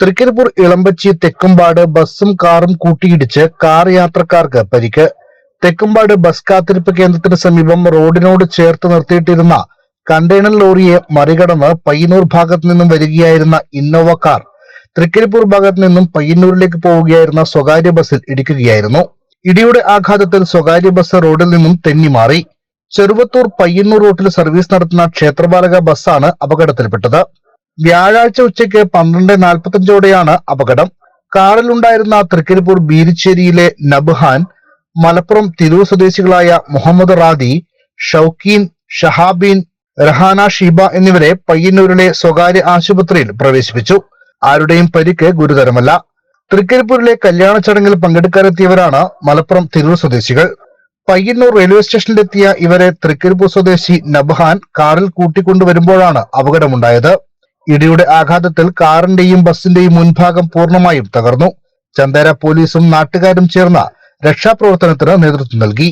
തൃക്കരിപ്പൂർ ഇളമ്പച്ചി തെക്കുംപാട് ബസ്സും കാറും കൂട്ടിയിടിച്ച് കാർ യാത്രക്കാർക്ക് പരിക്ക്. തെക്കുംപാട് ബസ് കാത്തിരിപ്പ് കേന്ദ്രത്തിന് സമീപം റോഡിനോട് ചേർത്ത് നിർത്തിയിട്ടിരുന്ന കണ്ടെയ്നർ ലോറിയെ മറികടന്ന് പയ്യന്നൂർ ഭാഗത്തു നിന്നും വരികയായിരുന്ന ഇന്നോവ കാർ തൃക്കരിപ്പൂർ ഭാഗത്ത് നിന്നും പയ്യന്നൂരിലേക്ക് പോവുകയായിരുന്ന സ്വകാര്യ ബസ്സിൽ ഇടിക്കുകയായിരുന്നു. ഇടിയുടെ ആഘാതത്തിൽ സ്വകാര്യ ബസ് റോഡിൽ നിന്നും തെന്നിമാറി. ചെറുവത്തൂർ പയ്യന്നൂർ റൂട്ടിൽ സർവീസ് നടത്തുന്ന ക്ഷേത്രപാലക ബസ്സാണ് അപകടത്തിൽപ്പെട്ടത്. വ്യാഴാഴ്ച ഉച്ചയ്ക്ക് പന്ത്രണ്ട് നാൽപ്പത്തഞ്ചോടെയാണ് അപകടം. കാറിലുണ്ടായിരുന്ന തൃക്കരിപ്പൂർ ബീരിച്ചേരിയിലെ നബ്ഹാൻ മലപ്പുറം തിരൂർ സ്വദേശികളായ മുഹമ്മദ് റാദി ഷൌക്കീൻ ഷഹാബീൻ റഹാന ഷീബ എന്നിവരെ പയ്യന്നൂരിലെ സ്വകാര്യ ആശുപത്രിയിൽ പ്രവേശിപ്പിച്ചു. ആരുടെയും പരിക്ക് ഗുരുതരമല്ല. തൃക്കരിപ്പൂരിലെ കല്യാണ ചടങ്ങിൽ പങ്കെടുക്കാനെത്തിയവരാണ് മലപ്പുറം തിരൂർ സ്വദേശികൾ. പയ്യന്നൂർ റെയിൽവേ സ്റ്റേഷനിലെത്തിയ ഇവരെ തൃക്കരിപ്പൂർ സ്വദേശി നബ്ഹാൻ കാറിൽ കൂട്ടിക്കൊണ്ടുവരുമ്പോഴാണ് അപകടമുണ്ടായത്. ഇടിയുടെ ആഘാതത്തിൽ കാറിന്റെയും ബസിന്റെയും മുൻഭാഗം പൂർണമായും തകർന്നു. ചന്ദേര പോലീസും നാട്ടുകാരും ചേർന്ന രക്ഷാപ്രവർത്തനത്തിന് നേതൃത്വം നൽകി.